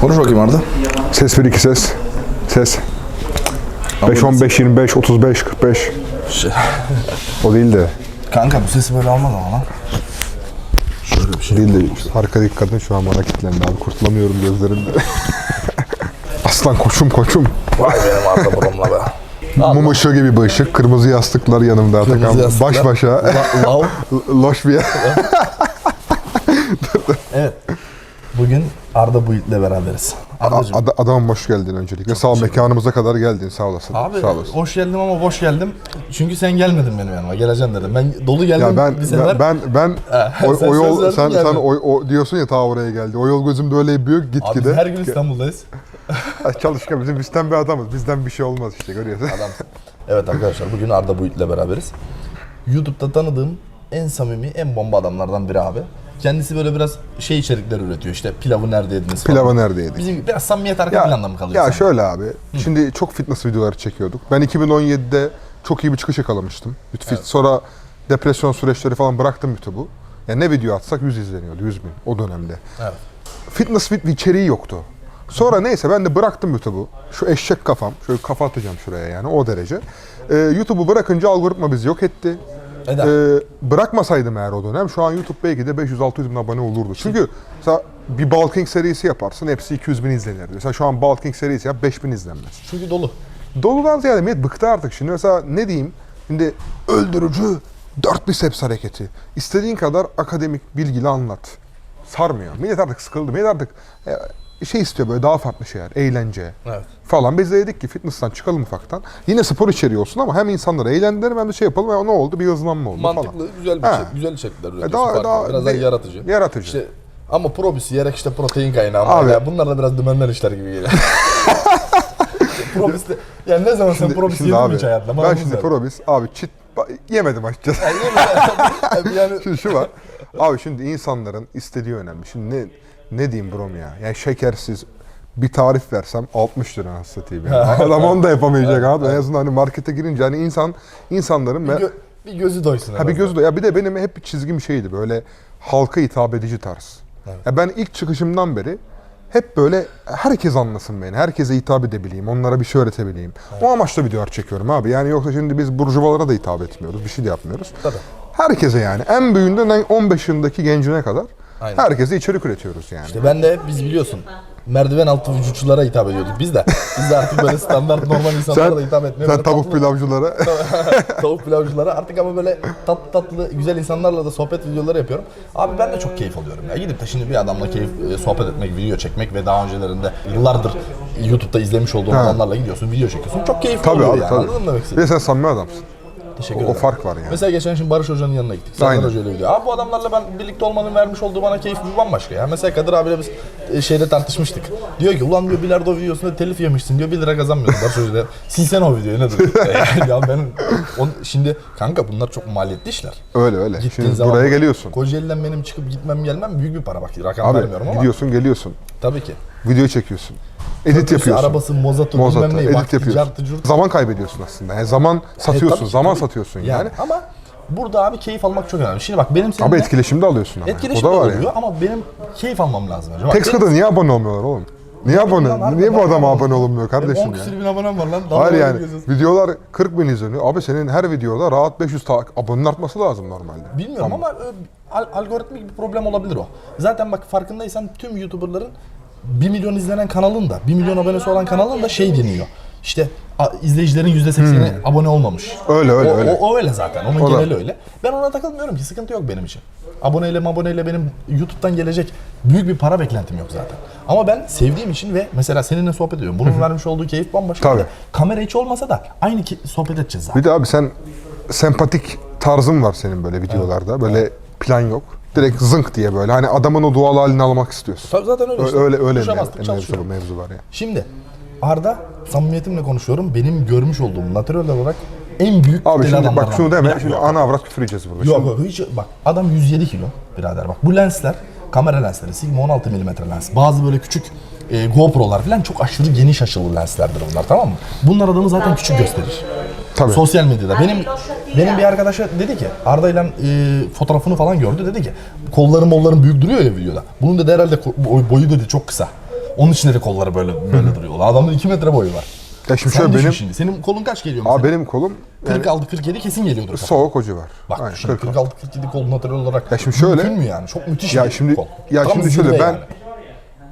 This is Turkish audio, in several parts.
Konuş bakayım Arda. Ses 1 2 ses. Ses. 5 15 25 35 45. Şey, O değil de. kanka bu sesi böyle almaz ama lan. Şöyle bir şey. Değil de arkadaki kadın şu an bana kilitlendi abi. Kurtulamıyorum gözlerimde. Aslan koçum koçum. Vay benim Arda burumla be. Mum ışığı gibi bir ışık. Kırmızı yastıklar yanımda Atakan. yastıklar. Baş başa. La- Lav. Loş bir yer. Evet. Bugün Arda Buit'le beraberiz. Ardacığım. Ad- adamım hoş geldin öncelikle. Sağ ol mekanımıza kadar geldin. Sağ olasın. Abi Sağ olasın. hoş geldim ama boş geldim. Çünkü sen gelmedin benim yanıma. Geleceksin dedim. Ben dolu geldim Ya ben bir sefer. ben ben, ben o, sen o yol sen geldin. sen o, o diyorsun ya ta oraya geldi. O yol gözümde öyle büyük Abi gitgide. biz her gün İstanbul'dayız. Çalışkan bizim bizden bir adamız. Bizden bir şey olmaz işte görüyorsun. Adamsın. Evet arkadaşlar bugün Arda Buit'le beraberiz. YouTube'da tanıdığım en samimi, en bomba adamlardan biri abi. Kendisi böyle biraz şey içerikler üretiyor. İşte pilavı nerede yediniz falan. Pilava neredeydi? Bizim biraz samimiyet arka planda mı kalıyor? Ya sende? şöyle abi. Şimdi çok fitness videoları çekiyorduk. Ben 2017'de çok iyi bir çıkış yakalamıştım. Fit- Sonra depresyon süreçleri falan bıraktım YouTube'u. Ya ne video atsak 100 izleniyordu, 100 bin o dönemde. Evet. Fitness fit içeriği yoktu. Sonra neyse ben de bıraktım YouTube'u. Şu eşek kafam, şöyle kafa atacağım şuraya yani o derece. Ee, YouTube'u bırakınca algoritma bizi yok etti. Eder. Ee, bırakmasaydım eğer o dönem şu an YouTube belki de 500-600 bin abone olurdu. Çünkü mesela bir Bulking serisi yaparsın hepsi 200 bin izlenir. Mesela şu an Bulking serisi yap 5 bin izlenmez. Çünkü dolu. Doludan ziyade millet bıktı artık. Şimdi mesela ne diyeyim? Şimdi öldürücü dört biceps hareketi. İstediğin kadar akademik bilgili anlat. Sarmıyor. Millet artık sıkıldı. Millet artık e, şey istiyor böyle daha farklı şeyler. Eğlence Evet. falan. Biz de dedik ki fitness'tan çıkalım ufaktan. Yine spor içeriği olsun ama hem insanları eğlendirelim hem de şey yapalım. E, ne oldu? Bir hızlanma oldu Mantıklı, falan. güzel bir He. şey. Güzel içerikler üretiyorsun. daha- daha biraz daha yaratıcı. yaratıcı. İşte ama probis yiyerek işte protein kaynağı ama Abi- ya bunlar da biraz dümenden işler gibi geliyor. probis de, yani ne zaman sen probis Şimdi yedin mi hiç hayatında? Bana ben şimdi probis abi çit yemedim açıkçası. yani, yani Şimdi şu var. Abi şimdi insanların istediği önemli. Şimdi ne ne diyeyim brom ya? Yani şekersiz bir tarif versem 60 lira satayım yani. Adam onu da yapamayacak abi. En azından hani markete girince hani insan insanların gö- bir gözü doysun. ha bir gözü de ya bir de benim hep bir çizgim şeydi böyle halka hitap edici tarz. Ya ben ilk çıkışımdan beri hep böyle herkes anlasın beni. Herkese hitap edebileyim. Onlara bir şey öğretebileyim. O amaçla videolar çekiyorum abi. Yani yoksa şimdi biz burjuvalara da hitap etmiyoruz. Bir şey de yapmıyoruz. Tabii. Herkese yani. En büyüğünden en 15 yaşındaki gencine kadar Aynen. herkese içerik üretiyoruz yani. İşte ben de biz biliyorsun merdiven altı vücutçulara hitap ediyorduk biz de. Biz de artık böyle standart normal insanlara da hitap etmeye sen tavuk tatlı- pilavcılara tavuk pilavcılara artık ama böyle tatlı tatlı güzel insanlarla da sohbet videoları yapıyorum. Abi ben de çok keyif alıyorum ya. Gidip de şimdi bir adamla keyif e, sohbet etmek, video çekmek ve daha öncelerinde yıllardır YouTube'da izlemiş olduğum adamlarla gidiyorsun, video çekiyorsun. Çok keyifli tabii oluyor abi yani. tabii. Anladın mı demek istediğimi? de sen samimi adamsın. Teşekkür O, o ederim. fark var yani. Mesela geçen şimdi Barış Hoca'nın yanına gittik. Serdar. Hoca ile gidiyor. Abi bu adamlarla ben birlikte olmanın vermiş olduğu bana keyif bir bambaşka ya. Mesela Kadir abiyle biz e, şeyde tartışmıştık. Diyor ki ulan diyor bilardo videosunda telif yemişsin diyor 1 lira kazanmıyorsun Barış Hoca'yla. Silsene o videoyu ne diyor. ya ben on, şimdi kanka bunlar çok maliyetli işler. Öyle öyle. Gittiğin Şimdi zaman buraya geliyorsun. Kocaeli'den benim çıkıp gitmem gelmem büyük bir para bak. Rakam Abi vermiyorum ama. gidiyorsun geliyorsun. Tabii ki. Video çekiyorsun. Edit yapıyorsun. Arabası, mozatı, Mozatı, bilmem neyi. edit Vakti, yapıyorsun. cartı, curtu. Zaman kaybediyorsun aslında. Yani zaman E, satıyorsun, tabii ki, zaman tabii. satıyorsun yani. Yani ama burada abi keyif almak çok önemli. Şimdi bak benim seninle... Abi etkileşimde alıyorsun ama. Etkileşim o da var oluyor ya. ama benim keyif almam lazım. Acaba. Tek sırada niye abone olmuyorlar oğlum? Niye abone? Niye bu adama abone olunmuyor kardeşim 10 ya? küsür bin abonem var lan. Hayır Dalga yani geçiyorsun. videolar 40 bin izleniyor. Abi senin her videoda rahat 500 ta- abonenin artması lazım normalde. Bilmiyorum ama e, al- algoritmik bir problem olabilir o. Zaten bak farkındaysan tüm YouTuber'ların 1 milyon izlenen kanalın da 1 milyon abonesi olan kanalın da şey deniyor. İşte a- izleyicilerin %80'i abone olmamış. Hmm. Öyle, öyle, o, öyle. O, o öyle zaten. Onun O da. geneli öyle. Ben ona takılmıyorum ki sıkıntı yok benim için. Aboneyle aboneyle benim YouTube'dan gelecek büyük bir para beklentim yok zaten. Ama ben sevdiğim için ve mesela seninle sohbet ediyorum. Bunun vermiş olduğu keyif bambaşka. Tabii. Bir de Kamera hiç olmasa da aynı ki sohbet edeceğiz zaten. Bir de abi sen sempatik tarzın var senin böyle videolarda. Böyle plan yok. Direkt zınk diye böyle. Hani adamın o doğal halini almak istiyorsun. Tabii zaten öyle işte. Öyle öyle mev- bastık, mevzu, mevzu var ya. Şimdi Arda samimiyetimle konuşuyorum. Benim görmüş olduğum natürel olarak en büyük Abi deli şimdi bak adamlardan. şunu deme. Şimdi ana avrat küfür edeceğiz burada. Yok Şimdi- yok hiç bak adam 107 kilo birader bak. Bu lensler kamera lensleri Sigma 16 mm lens. Bazı böyle küçük e, GoPro'lar falan çok aşırı geniş açılı lenslerdir bunlar tamam mı? Bunlar adamı zaten küçük gösterir. Tabii. Sosyal medyada. Benim benim bir arkadaşa dedi ki Arda ile fotoğrafını falan gördü dedi ki kollarım mollarım büyük duruyor ya videoda. Bunun dedi herhalde boyu dedi çok kısa. Onun için de kolları böyle böyle duruyor. Adamın 2 metre boyu var. Ya şimdi Sen şöyle düşün benim, şimdi. Senin kolun kaç geliyor mesela? abi benim kolum yani 46 47 kesin geliyordur. kafana. soğuk hoca var. Bak Aynen, 40. 46 47 kol natural olarak. Ya şimdi şöyle- Mümkün mü yani? Çok müthiş Ya bir şimdi- kol. ya Tam şimdi şöyle zirve ben- yani.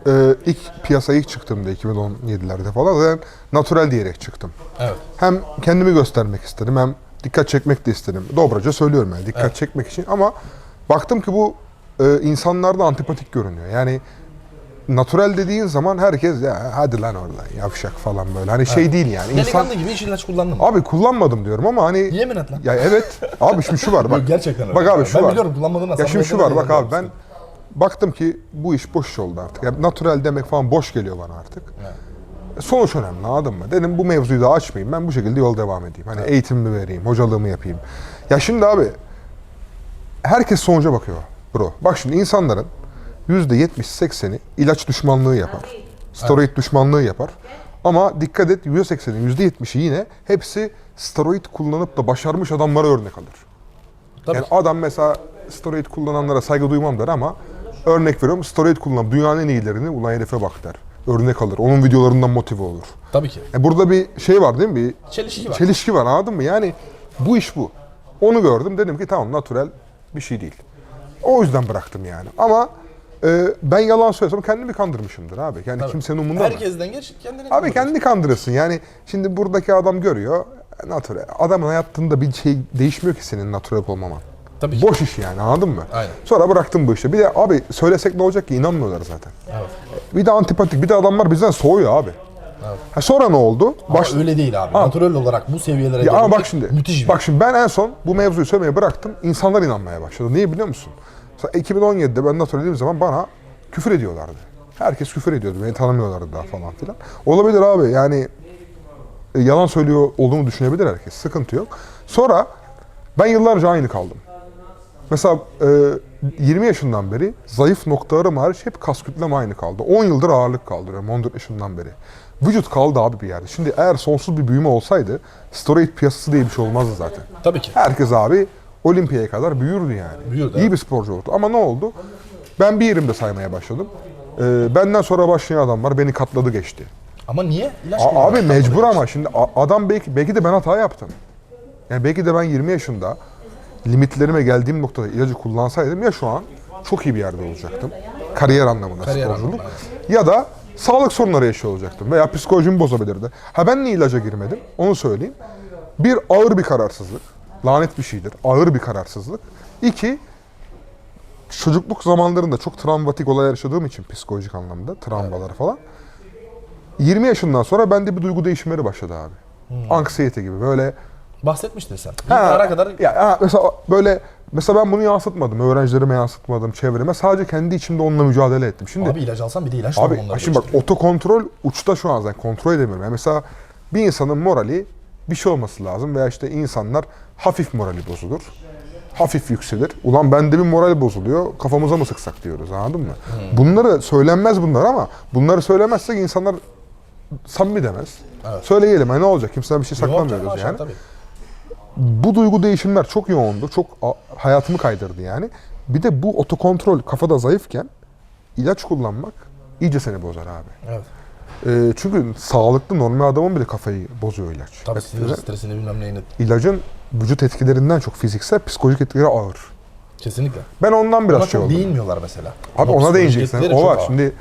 Ee, ilk piyasaya ilk çıktığımda 2017'lerde falan zaten natural diyerek çıktım. Evet. Hem kendimi göstermek istedim hem dikkat çekmek de istedim. Dobraca söylüyorum yani dikkat çekmek için ama baktım ki bu e, insanlarda antipatik görünüyor. Yani natural dediğin zaman herkes ya hadi lan oradan yavşak falan böyle. Hani şey değil yani. İnsan, Delikanlı gibi hiç ilaç kullandın mı? abi kullanmadım diyorum ama hani Yemin et lan. ya evet abi şimdi şu var bak. Gerçekten öyle. Bak abi şu ben var. biliyorum kullanmadığını. Ya şimdi şu var bak abi ben. Baktım ki bu iş boş oldu artık. Yani natural demek falan boş geliyor bana artık. Sonuç önemli anladın mı? Dedim bu mevzuyu da açmayayım ben bu şekilde yol devam edeyim. Hani eğitimimi vereyim, hocalığımı yapayım. Ya şimdi abi herkes sonuca bakıyor bro. Bak şimdi insanların %70-80'i ilaç düşmanlığı yapar. Steroid düşmanlığı yapar. Ama dikkat et %80'in %70'i yine hepsi steroid kullanıp da başarmış adamlara örnek alır. Tabii Yani adam mesela steroid kullananlara saygı duymam der ama örnek veriyorum steroid kullanan dünyanın en iyilerini ulan herife bak der. Örnek alır. Onun videolarından motive olur. Tabii ki. Yani burada bir şey var değil mi? Bir Çelişki var. çelişki var anladın mı? Yani bu iş bu. Onu gördüm dedim ki tamam natural bir şey değil. O yüzden bıraktım yani. Ama e, ben yalan söylesem kendimi kandırmışımdır abi. Yani Tabii. kimsenin umurunda? Herkesten geç kendini Abi kendini kandırırsın. Yani şimdi buradaki adam görüyor. e, Natural. Adamın hayatında bir şey değişmiyor ki senin natural olmaman. Tabii ki. Boş iş yani anladın mı? Aynen. Sonra bıraktım bu işi. Bir de abi söylesek ne olacak ki inanmıyorlar zaten. Evet. Bir de antipatik. Bir de adamlar bizden soğuyor abi. Evet. Ha, sonra ne oldu? Ama Baş... öyle değil abi. Ha. Olarak bu seviyelere Ya ama bak şimdi. müthiş bir. Bak şimdi ben en son bu mevzuyu söylemeyi bıraktım. İnsanlar inanmaya başladı. Niye biliyor musun? Mesela 2017'de ben natural dediğim zaman bana küfür ediyorlardı. Herkes küfür ediyordu. Beni tanımıyorlardı daha falan filan. Olabilir abi yani e, yalan söylüyor olduğunu düşünebilir herkes. Sıkıntı yok. Sonra ben yıllarca aynı kaldım. Mesela e, 20 yaşından beri zayıf noktalarım hariç hep kas kütlem aynı kaldı. 10 yıldır ağırlık kaldırıyorum 14 yaşından beri. Vücut kaldı abi bir yerde. Şimdi eğer sonsuz bir büyüme olsaydı steroid piyasası diye bir şey olmazdı zaten. Tabii ki. Herkes abi olimpiyaya kadar büyürdü yani. Büyürdü, İyi bir sporcu oldu. Ama ne oldu? Ben bir yerimde saymaya başladım. E, benden sonra başlayan adamlar beni katladı geçti. Ama niye? İlaç A- abi mecbur ama şimdi a- adam belki belki de ben hata yaptım. Yani belki de ben 20 yaşında limitlerime geldiğim noktada ilacı kullansaydım ya şu an çok iyi bir yerde olacaktım. Kariyer anlamında Kariyer sporculuk. anlamında, Ya da sağlık sorunları yaşıyor olacaktım veya psikolojimi bozabilirdi. Ha ben niye ilaca girmedim? Onu söyleyeyim. Bir ağır bir kararsızlık. Lanet bir şeydir. Ağır bir kararsızlık. İki çocukluk zamanlarında çok travmatik olaylar yaşadığım için psikolojik anlamda travmalar falan. 20 yaşından sonra bende bir duygu değişimleri başladı abi. Anksiyete gibi böyle Bahsetmiştin sen. Ha, ara kadar ya, ha, mesela böyle mesela ben bunu yansıtmadım. Öğrencilerime yansıtmadım, çevreme. Sadece kendi içimde onunla mücadele ettim. Şimdi abi ilaç alsan bir de ilaç abi şimdi bak otokontrol uçta şu an zaten kontrol edemiyorum. Yani mesela bir insanın morali bir şey olması lazım veya işte insanlar hafif morali bozulur. Hafif yükselir. Ulan bende bir moral bozuluyor. Kafamıza mı sıksak diyoruz anladın mı? Hmm. Bunları söylenmez bunlar ama bunları söylemezsek insanlar samimi demez. Evet. Söyleyelim. Ha, ne olacak? Kimseden bir şey saklamıyoruz yani. Tabii. Bu duygu değişimler çok yoğundu. Çok hayatımı kaydırdı yani. Bir de bu otokontrol kafada zayıfken ilaç kullanmak iyice seni bozar abi. Evet. Ee, çünkü sağlıklı normal adamın bile kafayı bozuyor ilaç. Tabii sinir stresini bilmem neyini. İlacın vücut etkilerinden çok fiziksel, psikolojik etkileri ağır. Kesinlikle. Ben ondan biraz Ona şey oldum. değinmiyorlar mesela. Abi Ama ona değineceksin. O var. ağır. Şimdi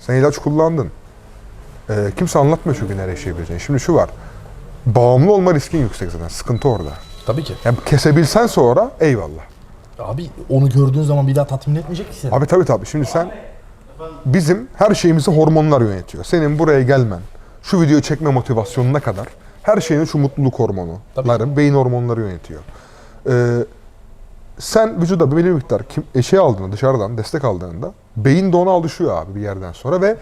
sen ilaç kullandın. Ee, kimse anlatmıyor çünkü nereye şey. Şimdi şu var. Bağımlı olma riskin yüksek zaten. Sıkıntı orada. Tabii ki. Yani kesebilsen sonra eyvallah. Abi onu gördüğün zaman bir daha tatmin etmeyecek ki seni. Abi tabii tabii. Şimdi sen bizim her şeyimizi hormonlar yönetiyor. Senin buraya gelmen, şu videoyu çekme motivasyonuna kadar her şeyini şu mutluluk hormonları, beyin hormonları yönetiyor. Ee, sen vücuda belli bir miktar kim, e, şey aldığında, dışarıdan destek aldığında beyin de ona alışıyor abi bir yerden sonra ve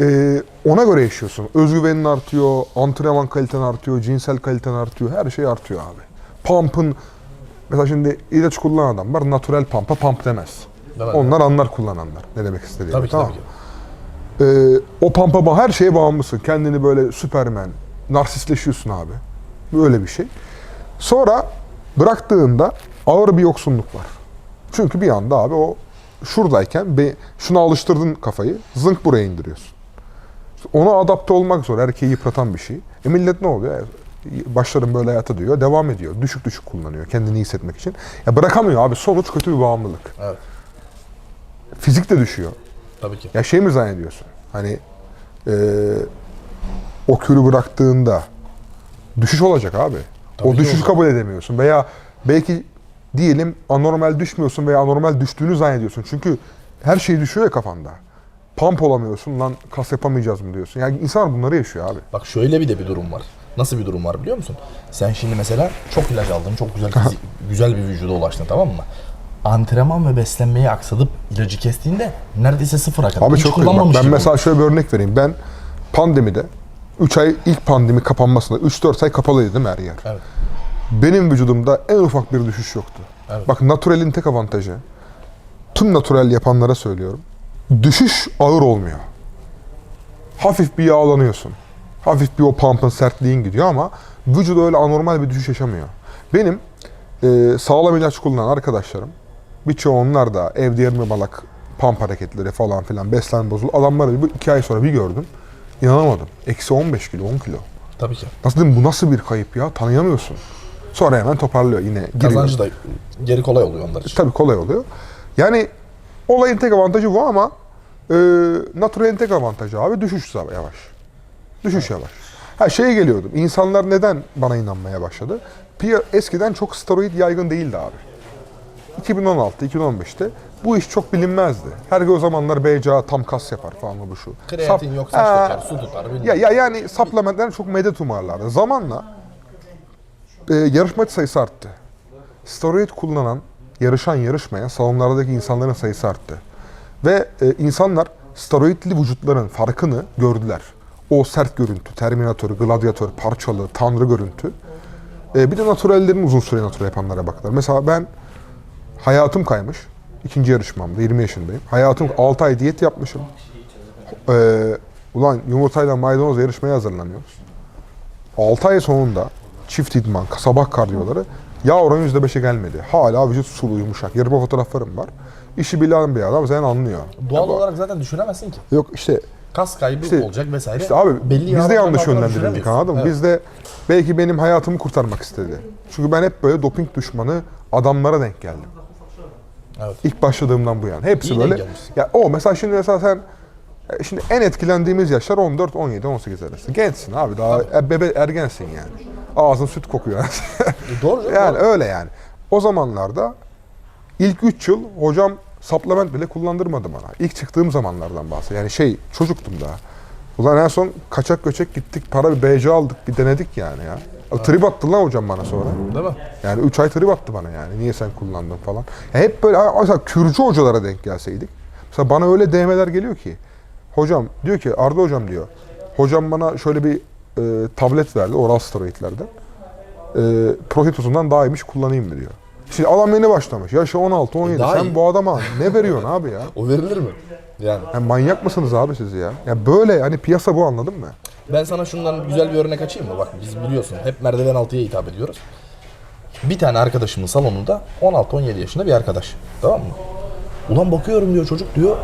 e, ona göre yaşıyorsun. Özgüvenin artıyor, antrenman kaliten artıyor, cinsel kaliten artıyor, her şey artıyor abi. Pump'ın Mesela şimdi ilaç kullanan adam var, natural pump'a pump demez. Evet, Onlar anlar kullananlar. Ne demek istediğimi. Tabii ki tamam tabii ki. Ee, o pampa ba- her şeye bağımlısın. Kendini böyle süpermen, narsistleşiyorsun abi. Böyle bir şey. Sonra bıraktığında ağır bir yoksunluk var. Çünkü bir anda abi o şuradayken be, şuna alıştırdın kafayı, zınk buraya indiriyorsun. Ona adapte olmak zor. Erkeği yıpratan bir şey. E millet ne oluyor? E, Başlarım böyle hayata diyor. Devam ediyor. Düşük düşük kullanıyor. Kendini iyi hissetmek için. Ya bırakamıyor abi. Sonuç kötü bir bağımlılık. Evet. Fizik de düşüyor. Tabii ki. Ya şey mi zannediyorsun? Hani e, o külü bıraktığında düşüş olacak abi. Tabii o düşüşü kabul edemiyorsun. Veya belki diyelim anormal düşmüyorsun veya anormal düştüğünü zannediyorsun. Çünkü her şey düşüyor ya kafanda. Pump olamıyorsun lan kas yapamayacağız mı diyorsun. Yani insanlar bunları yaşıyor abi. Bak şöyle bir de bir durum var. Nasıl bir durum var biliyor musun? Sen şimdi mesela çok ilaç aldın, çok güzel fizik- güzel bir vücuda ulaştın tamam mı? Antrenman ve beslenmeyi aksatıp ilacı kestiğinde neredeyse sıfıra kadar. Abi hiç çok. Bak, kullanmamış ben gibi mesela şöyle bir örnek vereyim. Ben pandemide 3 ay ilk pandemi kapanmasında 3-4 ay kapalıydı değil mi her yer? Evet. Benim vücudumda en ufak bir düşüş yoktu. Evet. Bak naturalin tek avantajı. Tüm natural yapanlara söylüyorum. Düşüş ağır olmuyor. Hafif bir yağlanıyorsun. Hafif bir o pump'ın sertliğin gidiyor ama vücut öyle anormal bir düşüş yaşamıyor. Benim e, sağlam ilaç kullanan arkadaşlarım birçoğu onlar da evde yarım balak pump hareketleri falan filan beslenme bozuldu. Adamları bir iki ay sonra bir gördüm. İnanamadım. Eksi 15 kilo, 10 kilo. Tabii ki. Nasıl diyeyim bu nasıl bir kayıp ya? Tanıyamıyorsun. Sonra hemen toparlıyor yine. giriyor. Kazancı da geri kolay oluyor onlar için. Tabii kolay oluyor. Yani olayın tek avantajı bu ama e, naturalin tek avantajı abi düşüş yavaş. Düşüş yavaş. Ha şeye geliyordum. İnsanlar neden bana inanmaya başladı? Eskiden çok steroid yaygın değildi abi. 2016, 2015'te bu iş çok bilinmezdi. Her o zamanlar BCA tam kas yapar falan bu şu. Kreatin Sap- yok, saç Ha, döker, su tutar. ya, ya yani supplementler çok medet umarlardı. Zamanla e, yarışmacı sayısı arttı. Steroid kullanan, yarışan, yarışmayan salonlardaki insanların sayısı arttı. Ve e, insanlar steroidli vücutların farkını gördüler. O sert görüntü, Terminator, Gladiator, parçalı, tanrı görüntü. E, bir de naturallerin uzun süre natural yapanlara baktılar. Mesela ben hayatım kaymış. İkinci yarışmamda 20 yaşındayım. Hayatım 6 ay diyet yapmışım. Ee, ulan yumurtayla maydanozla yarışmaya hazırlanıyoruz. 6 ay sonunda çift idman, sabah kardiyoları yağ oranı %5'e gelmedi. Hala vücut sulu, yumuşak. Yarıma fotoğraflarım var. İşi bilen bir adam sen anlıyor. Doğal Ya bu- olarak zaten düşüremezsin ki. Yok işte Kas kaybı İşte- olacak vesaire. işte abi Belli biz de yanlış yönlendirildik anladın mı? Evet. Biz de belki benim hayatımı kurtarmak istedi. Çünkü ben hep böyle doping düşmanı adamlara denk geldim. Evet. İlk başladığımdan bu yana. Hepsi İyi böyle. Ya o mesela şimdi mesela sen e, şimdi en etkilendiğimiz yaşlar 14, 17, 18 arası. Gençsin abi daha e, bebe ergensin yani. Ağzın süt kokuyor. E, Doğru yani doğru. öyle yani. O zamanlarda ilk 3 yıl hocam supplement bile kullandırmadı bana. İlk çıktığım zamanlardan bahsediyorum. Yani şey çocuktum daha. Ulan en son kaçak göçek gittik para bir BC aldık bir denedik yani ya. Trip attı lan hocam bana sonra. Değil mi? Yani 3 ay trip attı bana yani. Niye sen kullandın falan. Ya hep böyle mesela Kürcü hocalara denk gelseydik. Mesela bana öyle DM'ler geliyor ki. Hocam diyor ki Arda hocam diyor. Hocam bana şöyle bir e, tablet verdi oral steroidlerden. E, Prohitos'undan daha iyiymiş kullanayım mı diyor. Şimdi adam yeni başlamış. Yaşı 16 17. daha Sen iyi. bu adama ne veriyorsun abi ya? O verilir mi? Yani. ya? Manyak mısınız abi siz ya? Ya böyle hani piyasa bu anladın mı? Ben sana şundan güzel bir örnek açayım mı? Bak biz biliyorsun hep merdiven altıya hitap ediyoruz. Bir tane arkadaşımın salonunda 16-17 yaşında bir arkadaş. Tamam mı? Ulan bakıyorum diyor çocuk diyor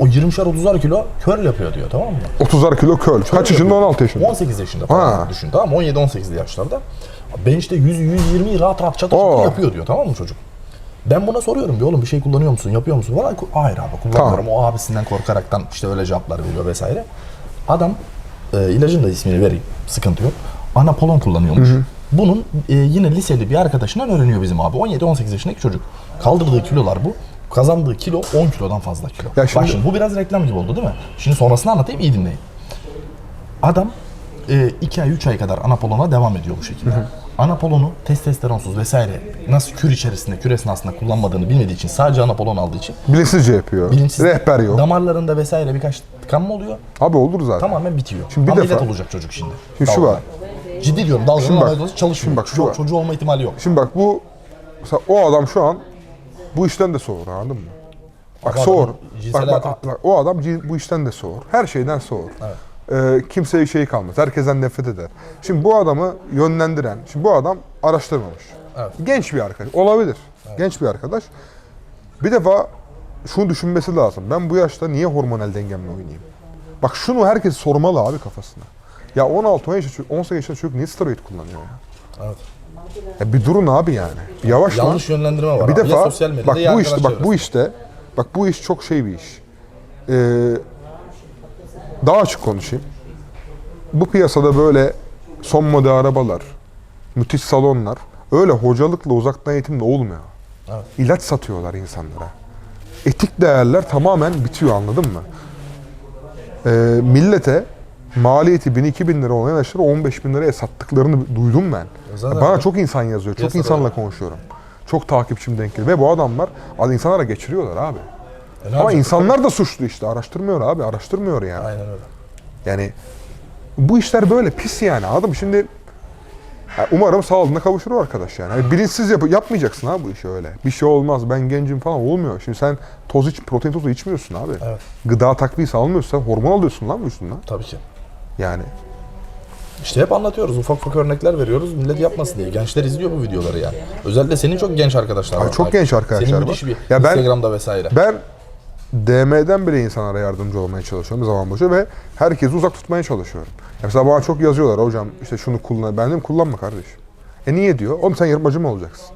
o 20'şer 30'ar kilo curl yapıyor diyor tamam mı? 30'ar kilo köl. Kaç yaşında? 16 yaşında. 18 yaşında falan Ha. düşün tamam mı? 17-18 yaşlarda. Ben işte 100-120 rahat rahat çatır çatır Oo. yapıyor diyor tamam mı çocuk? Ben buna soruyorum bir oğlum bir şey kullanıyor musun yapıyor musun falan. Hayır abi kullanmıyorum. O abisinden korkaraktan işte öyle cevaplar veriyor vesaire. Adam e, ilacın da ismini vereyim sıkıntı yok. Anapolon kullanıyormuş. Bunun e, yine liseli bir arkadaşından öğreniyor bizim abi. 17-18 yaşındaki çocuk. Kaldırdığı kilolar bu. Kazandığı kilo 10 kilodan fazla kilo. Ya şimdi- Bak şimdi bu biraz reklam gibi oldu değil mi? Şimdi sonrasını anlatayım iyi dinleyin. Adam 2 ay 3 ay kadar anapolona devam ediyor bu şekilde. Anapolonu testosteronsuz vesaire nasıl kür içerisinde kür esnasında kullanmadığını bilmediği için sadece anapolon aldığı için Bilinçsizce yapıyor. bilinçsiz Rehber yok. damarlarında vesaire birkaç tıkanma oluyor. Abi olur zaten. Tamamen bitiyor. Şimdi bir Ameliyat defa- olacak çocuk şimdi. Şimdi şu Dalgadan. var. Ciddi diyorum dalganın ameliyat çalışmıyor. şimdi bak şu var. çocuğu olma ihtimali yok. Şimdi bak bu mesela o adam şu an bu işten de soğur anladın mı? Bak soğur. adam cinsel Bak, bak, hayatı- bak, o adam cin- bu işten de soğur. Her şeyden soğur. Ee, kimseye şey kalmaz. Herkesten nefret eder. Şimdi bu adamı yönlendiren, şimdi bu adam araştırmamış. Evet. Genç bir arkadaş. Olabilir. Genç bir arkadaş. Bir defa şunu düşünmesi lazım. Ben bu yaşta niye hormonal dengemle oynayayım? Bak şunu herkes sormalı abi kafasına. Ya 16 17 yaşında, 18 yaşında çocuk niye steroid kullanıyor ya? Evet. Ya bir durun abi yani. Bir yavaş lan. Yanlış yönlendirme var. Bir abi. Ya defa sosyal medyada bak ya bu işte bak bu işte bak bu iş çok şey bir iş. Ee, daha açık konuşayım. Bu piyasada böyle son model arabalar, müthiş salonlar öyle hocalıkla uzaktan eğitimle olmuyor. Evet. İlaç satıyorlar insanlara. Etik değerler tamamen bitiyor anladın mı? Ee, millete maliyeti 1000-2000 lira olan ilaçları 15 bin liraya sattıklarını duydum ben. Zaten Bana öyle. çok insan yazıyor, çok Piyasada insanla öyle. konuşuyorum. Çok takipçim denk geliyor. Ve bu adamlar insanlara geçiriyorlar abi. E ne Ama yapacak? insanlar da suçlu işte. Araştırmıyor abi, araştırmıyor yani. Aynen öyle. Yani bu işler böyle pis yani anladın mı? Şimdi umarım sağlığına kavuşur o arkadaş yani. yani bilinçsiz yap- yapmayacaksın abi bu işi öyle. Bir şey olmaz ben gencim falan olmuyor. Şimdi sen toz iç, protein tozu içmiyorsun abi. Evet. Gıda takviyesi almıyorsan hormon alıyorsun lan vücudundan. Tabii ki. Yani. İşte hep anlatıyoruz. Ufak ufak örnekler veriyoruz. Millet yapmasın diye. Gençler izliyor bu videoları yani. Özellikle senin çok genç arkadaşlar var. çok genç arkadaşlar Senin var. müthiş bir Ya ben- Instagram'da vesaire. Ben DM'den bile insanlara yardımcı olmaya çalışıyorum zaman boyunca ve herkesi uzak tutmaya çalışıyorum. Ya mesela bana çok yazıyorlar hocam işte şunu kullan. Ben dedim kullanma kardeşim. E niye diyor? Oğlum sen yarışmacı mı olacaksın?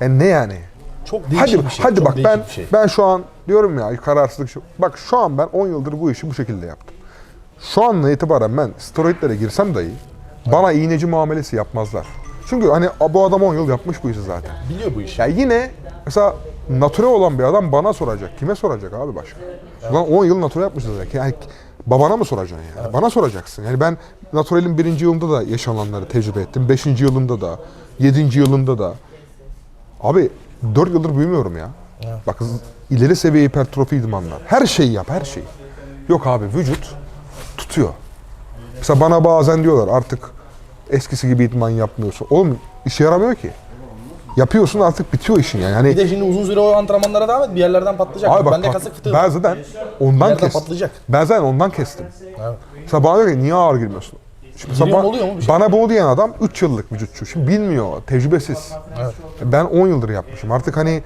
Yani ne yani? çok değişik Hadi bir şey. hadi çok bak ben şey. ben şu an diyorum ya kararsızlık şu. Bak şu an ben 10 yıldır bu işi bu şekilde yaptım. Şu anla itibaren ben steroidlere girsem dahi bana iğneci muamelesi yapmazlar. Çünkü hani bu adam 10 yıl yapmış bu işi zaten. Biliyor bu işi. Ya yine mesela natürel olan bir adam bana soracak. Kime soracak abi başka? Ulan 10 yıl natürel yapmışız zaten. Yani babana mı soracaksın yani? Bana soracaksın. Yani ben natürelin birinci yılında da yaşananları tecrübe ettim. Beşinci yılında da, yedinci yılında da. Abi 4 yıldır büyümüyorum ya. Bak ileri seviye hipertrofi idmanlar. Her şeyi yap, her şeyi. Yok abi vücut tutuyor. Mesela bana bazen diyorlar artık eskisi gibi idman yapmıyorsun. Oğlum işe yaramıyor ki. Yapıyorsun artık bitiyor işin yani. Hani Bir de şimdi uzun süre o antrenmanlara devam et. Bir yerlerden patlayacak. Abi bak ben de pat- kasık fıtığı. ben zaten ondan yerden kestim. patlayacak. Ben zaten ondan kestim. Evet. Mesela bana diyor ki niye ağır girmiyorsun? Şimdi Giriyorum, oluyor mu bir şey? Bana bunu diyen adam 3 yıllık vücutçu. Şimdi bilmiyor, tecrübesiz. Evet. Ben 10 yıldır yapmışım. Artık hani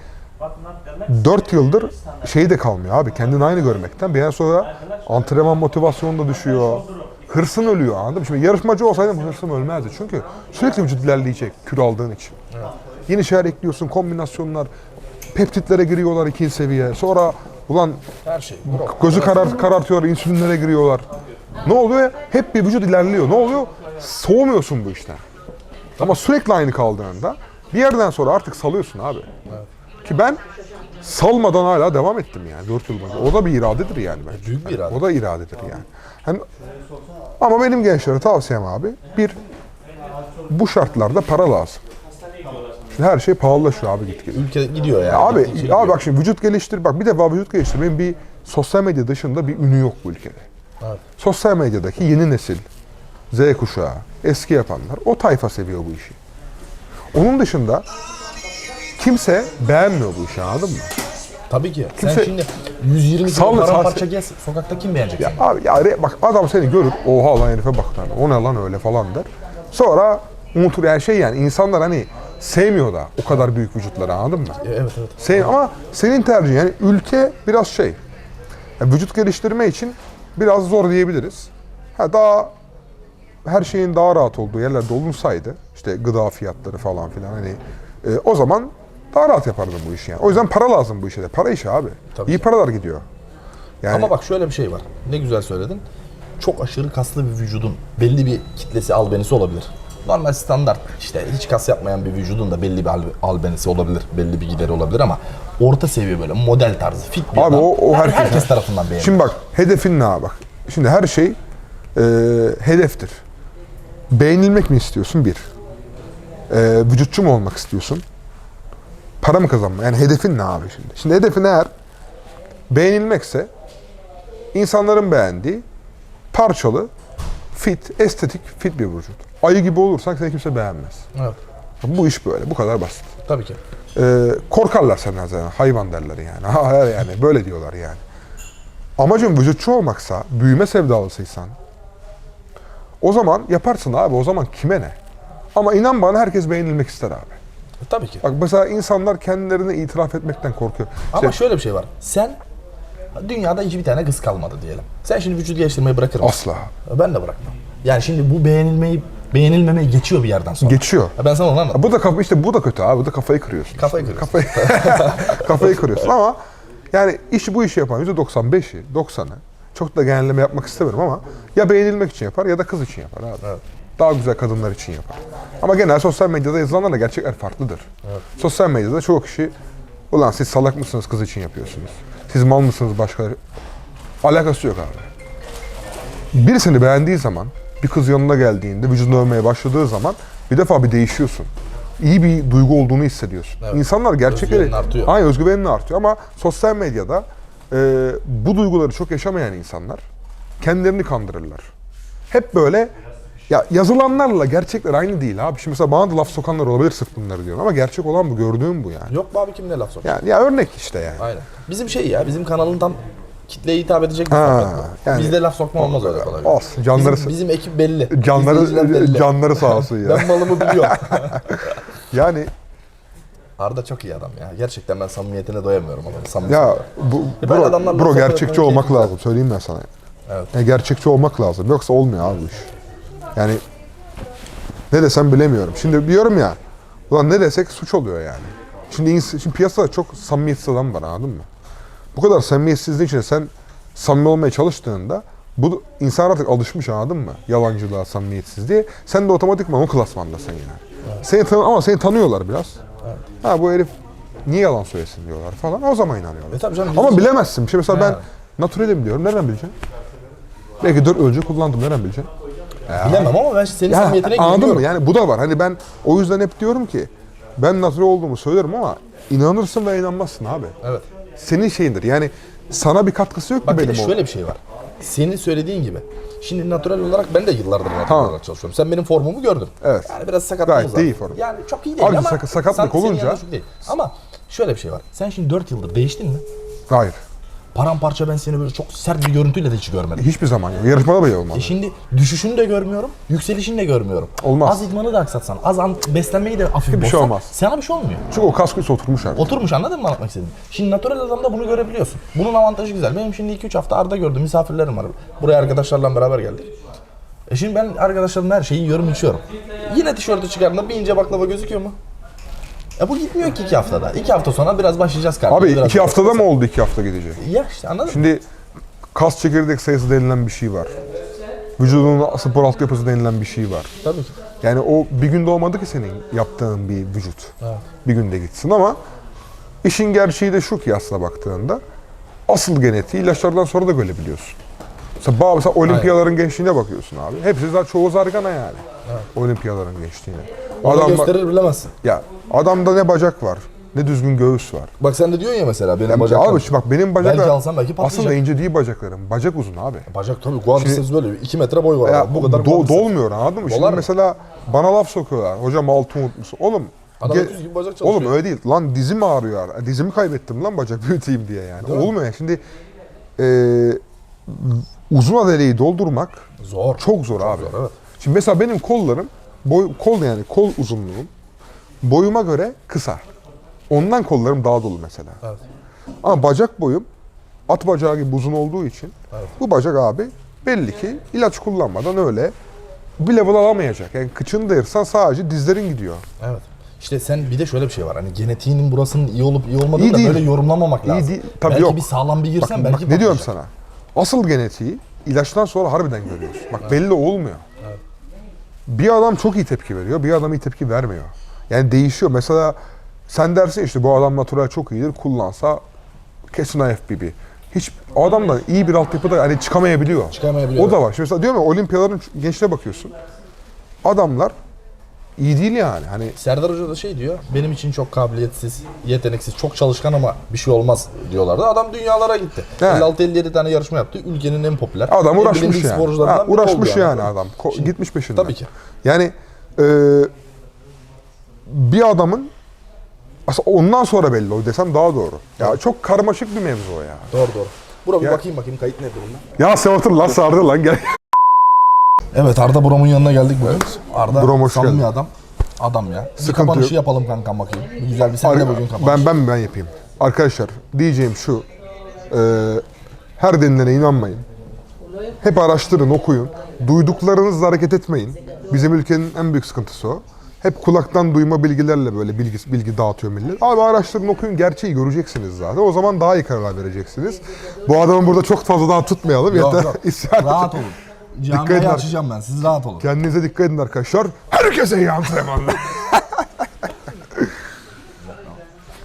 4 yıldır şey de kalmıyor abi. Kendini aynı görmekten. Bir yer sonra antrenman motivasyonu da düşüyor. Hırsın ölüyor anladın mı? Şimdi yarışmacı olsaydım hırsım ölmezdi. Çünkü sürekli vücut ilerleyecek kür aldığın için. Yeni şeyler ekliyorsun, kombinasyonlar. Peptitlere giriyorlar ikinci seviye. Sonra ulan Her şey. gözü karar, karartıyorlar, insülinlere giriyorlar. Ne oluyor? Hep bir vücut ilerliyor. Ne oluyor? Soğumuyorsun bu işten. Ama sürekli aynı kaldığında bir yerden sonra artık salıyorsun abi. Ki ben salmadan hala devam ettim yani 4 yıl boyunca. O da bir iradedir yani bence. Büyük bir irade. O da iradedir yani. Hani, ama benim gençlere tavsiyem abi bir bu şartlarda para lazım. Şimdi her şey pahalılaşıyor abi gitgide. Ülke gidiyor yani. Abi, abi gidiyor. bak şimdi vücut geliştir. Bak bir defa vücut geliştirmenin bir sosyal medya dışında bir ünü yok bu ülkede. Evet. Sosyal medyadaki yeni nesil, Z kuşağı, eski yapanlar o tayfa seviyor bu işi. Onun dışında kimse beğenmiyor bu işi anladın mı? Tabii ki. Kimse- Sen şimdi 120 kilo paramparça gez. Sokakta kim beğenecek Ya seni? abi ya bak adam seni görür, oha lan herife bak lan, o ne lan öyle falan der. Sonra unutur yani şey yani insanlar hani sevmiyor da o kadar büyük vücutları anladın mı? Evet evet. Senin, ama senin tercihin yani ülke biraz şey. yani vücut geliştirme için biraz zor diyebiliriz. Ha daha her şeyin daha rahat olduğu yerlerde olunsaydı işte gıda fiyatları falan filan hani e, o zaman daha rahat yapardım bu işi yani. O yüzden para lazım bu işe de. Para işi abi. Tabii İyi ki. paralar gidiyor. Yani Ama bak şöyle bir şey var. Ne güzel söyledin. Çok aşırı kaslı bir vücudun belli bir kitlesi albenisi olabilir. Normal standart işte hiç kas yapmayan bir vücudun da belli bir al- albenisi olabilir. Belli bir gideri olabilir ama orta seviye böyle model tarzı fit bir Abi adam. o- o her- herkes- herkes tarafından beğenilir. Şimdi bak hedefin ne abi bak. Şimdi her şey e, hedeftir. Beğenilmek mi istiyorsun? Bir. E, vücutçu mu olmak istiyorsun? Para mı kazanma? Yani hedefin ne abi şimdi? Şimdi hedefin eğer beğenilmekse insanların beğendiği parçalı, fit, estetik, fit bir vücut. Ayı gibi olursan seni kimse beğenmez. Evet. Bu iş böyle. Bu kadar basit. Tabii ki. Ee, korkarlar senden zaten. Hayvan derler yani. Yani böyle diyorlar yani. Amacın vücutçu olmaksa, büyüme sevdalısıysan o zaman yaparsın abi. O zaman kime ne? Ama inan bana herkes beğenilmek ister abi. E, Tabii ki. Bak mesela insanlar kendilerine itiraf etmekten korkuyor. Ama İşte şöyle bir şey var. Sen Dünyada hiçbir tane kız kalmadı diyelim. Sen şimdi vücut geliştirmeyi bırakır mısın? Asla. Ben de bırakmam. Yani şimdi bu beğenilmeyi beğenilmemeyi geçiyor bir yerden sonra. Geçiyor. Ya Ben sana onu anlattım. Bu da kafa işte bu da kötü abi. Bu da kafayı kırıyorsun. Kafayı kırıyorsun. Kafayı, kafayı kırıyorsun ama yani iş bu işi yapan %95'i, 90'ı çok da genelleme yapmak istemiyorum ama ya beğenilmek için yapar ya da kız için yapar abi. Evet. Daha güzel kadınlar için yapar. Ama genel sosyal medyada yazılanlarla gerçekler farklıdır. Sosyal medyada çoğu kişi ulan siz salak mısınız kız için yapıyorsunuz. Siz mal mısınız başkaları. Alakası yok abi. Birisini beğendiği zaman, bir kız yanına geldiğinde, vücudunu övmeye başladığı zaman bir defa bir değişiyorsun. İyi bir duygu olduğunu hissediyorsun. Evet. İnsanlar gerçekleri... Artıyor. Aynen özgüvenin artıyor ama sosyal medyada e, bu duyguları çok yaşamayan insanlar kendilerini kandırırlar. Hep böyle ya yazılanlarla gerçekler aynı değil abi. Şimdi mesela bana da laf sokanlar olabilir sırf bunları diyorum ama gerçek olan bu, gördüğüm bu yani. Yok mu abi kim ne laf sokuyor? Yani ya örnek işte yani. Aynen. Bizim şey ya, bizim kanalın tam kitleye hitap edecek bir Ha, bu. yani- Bizde laf sokma olmaz öyle kolay. Olsun, canları- Bizim, bizim ekip belli. İzleyiciler Canları belli. canları sağ olsun ya. Ben malımı biliyorum. Yani Arda çok iyi adam ya. Gerçekten ben samimiyetine doyamıyorum adamın. Ya bu E bro, adamlarla bro sohbet gerçekçi olmak keyfi lazım. Söyleyeyim ben sana. Evet. Ya gerçekçi olmak lazım. Yoksa olmuyor abi bu iş. Yani ne desem bilemiyorum. Şimdi diyorum ya, ulan ne desek suç oluyor yani. Şimdi, ins- şimdi piyasada çok samimiyetsiz adam var anladın mı? Bu kadar samimiyetsizliğin içinde sen samimi olmaya çalıştığında bu insan artık alışmış anladın mı? Yalancılığa, samimiyetsizliğe. Sen de otomatikman o klasmandasın yani. Seni tanı ama seni tanıyorlar biraz. Ha bu herif niye yalan söylesin diyorlar falan. O zaman inanıyorlar. E tabii canım, ama bilemezsin. Şimdi mesela ben Yani. naturalim diyorum. Nereden bileceksin? Belki dört önce kullandım. Nereden bileceksin? Bilemem ama ben senin Ya, samimiyetine anladın mı? Yani bu da var. Hani ben o yüzden hep diyorum ki ben natural olduğumu söylerim ama inanırsın ve inanmazsın abi. Evet. Senin şeyindir. Yani sana bir katkısı yok ki Bak benim o. şöyle bir şey var. Senin söylediğin gibi. Şimdi natural olarak ben de yıllardır natural Tamam. olarak çalışıyorum. Sen benim formumu gördün. Evet. Yani biraz sakatlığımız Gayet var. de iyi form. Yani çok iyi değil Abi ama sak- sakatlık senin olunca- yanında çok değil. Ama şöyle bir şey var. Sen şimdi 4 yıldır değiştin mi? Hayır. Paramparça ben seni böyle çok sert bir görüntüyle de hiç görmedim. Hiçbir zaman yok. Yarışmada bile olmaz. E şimdi düşüşünü de görmüyorum, yükselişini de görmüyorum. Olmaz. Az idmanı da aksatsan, az an beslenmeyi de hafif şey bozsan, olmaz. sana bir şey olmuyor. Çünkü o kask üstü oturmuş abi. Oturmuş anladın mı anlatmak istediğimi? Şimdi natural adamda bunu görebiliyorsun. Bunun avantajı güzel. Benim şimdi 2-3 hafta Arda gördüm. Misafirlerim var. Buraya arkadaşlarla beraber geldik. E şimdi ben arkadaşlarımla her şeyi yiyorum içiyorum. Yine tişörtü çıkardığında bir ince baklava gözüküyor mu? E bu gitmiyor ki iki haftada. İki hafta sonra biraz başlayacağız kardeşim. Abi biraz iki haftada mı oldu iki hafta gidecek? Ya işte anladın mı? Şimdi kas çekirdek sayısı denilen bir şey var. Vücudunun spor altyapısı denilen bir şey var. Tabii ki. Yani o bir günde olmadı ki senin yaptığın bir vücut. Evet. Bir günde gitsin ama işin gerçeği de şu ki aslına baktığında asıl genetiği ilaçlardan sonra da görebiliyorsun. Mesela, mesela olimpiyaların gençliğine bakıyorsun abi. Hepsi zaten çoğu zargana yani. Olimpiyaların gençliğine. Onu Adamlar, gösterir bilemezsin. ya adamda ne bacak var, ne düzgün göğüs var. Bak sen de diyorsun ya mesela benim bacaklarım. abi şimdi bak benim bacaklar Belki alsam belki aslında patlayacak. ince değil bacaklarım. Bacak uzun abi. Bacak tabii quadriceps böyle 2 metre boy var. Ya abi. bu kadar do- dolmuyor anladın mı? Şimdi Dolar mı? mesela bana laf sokuyorlar. Hocam altı unutmuşsun. Oğlum Adam 30 gibi bacak çalışıyor. Oğlum öyle değil. Lan dizim ağrıyor. ya. Dizimi kaybettim lan bacak büyüteyim diye yani. Olmuyor. Şimdi eee uzun adeleyi doldurmak Zor. çok zor abi. zor, evet. Şimdi mesela benim kollarım boy kol yani kol uzunluğum boyuma göre kısa. Ondan kollarım daha dolu mesela. Evet. Ama bacak boyum at bacağı gibi uzun olduğu için Evet. bu bacak abi belli ki ilaç kullanmadan öyle bir level alamayacak. Yani kıçını değirsen sadece dizlerin gidiyor. Evet. İşte sen bir de şöyle bir şey var. Hani genetiğinin burasının iyi olup iyi olmadığını İyi da değil. böyle yorumlamamak İyi lazım. değil. Tabii belki yok. bir sağlam bir girsen Bak, belki bak ne diyorum sana? Asıl genetiği ilaçtan sonra harbiden görüyorsun. Bak belli olmuyor. Bir adam çok iyi tepki veriyor, bir adam iyi tepki vermiyor. Yani değişiyor. Mesela sen dersin işte bu adam natural çok iyidir, kullansa kesin IFBB. Hiç o adam da iyi bir altyapıda hani çıkamayabiliyor. Çıkamayabiliyor. O da var. Şimdi mesela diyorum ya olimpiyaların gençliğe bakıyorsun. Adamlar iyi değil yani. Hani Serdar Hoca da şey diyor. Benim için çok kabiliyetsiz, yeteneksiz, çok çalışkan ama bir şey olmaz diyorlardı. Adam dünyalara gitti. Evet. 56-57 tane yarışma yaptı. Ülkenin en popüler. Adam en uğraşmış bilindik yani. sporcularından Ha, biri oldu uğraşmış yani, adam. Ko- Şimdi- gitmiş peşinden. Tabii ki. Yani e, bir adamın aslında ondan sonra belli o desem daha doğru. Ya çok karmaşık bir mevzu o ya. Doğru doğru. Bura bir Ya- bakayım bakayım kayıt nedir bunlar? Ya sen otur lan sardı lan gel. Evet Arda Brom'un yanına geldik bugün. Arda Brom hoş samimi geldin. adam. Adam ya. Bir Sıkıntı kapanışı yok. yapalım kankam bakayım. Bir güzel bir sen de bugün kapanış. Ben ben ben yapayım. Arkadaşlar diyeceğim şu. e, Her denilene inanmayın. Hep araştırın, okuyun. Duyduklarınızla hareket etmeyin. Bizim ülkenin en büyük sıkıntısı o. Hep kulaktan duyma bilgilerle böyle bilgi, bilgi dağıtıyor millet. Abi araştırın, okuyun, gerçeği göreceksiniz zaten. O zaman daha iyi kararlar vereceksiniz. Bu adamı burada çok fazla daha tutmayalım. Yok, Yeter. yok. İsyan Rahat olun. Camiayı edin. açacağım ben. Siz rahat olun. Kendinize dikkat edin arkadaşlar. Herkese iyi antrenmanlar.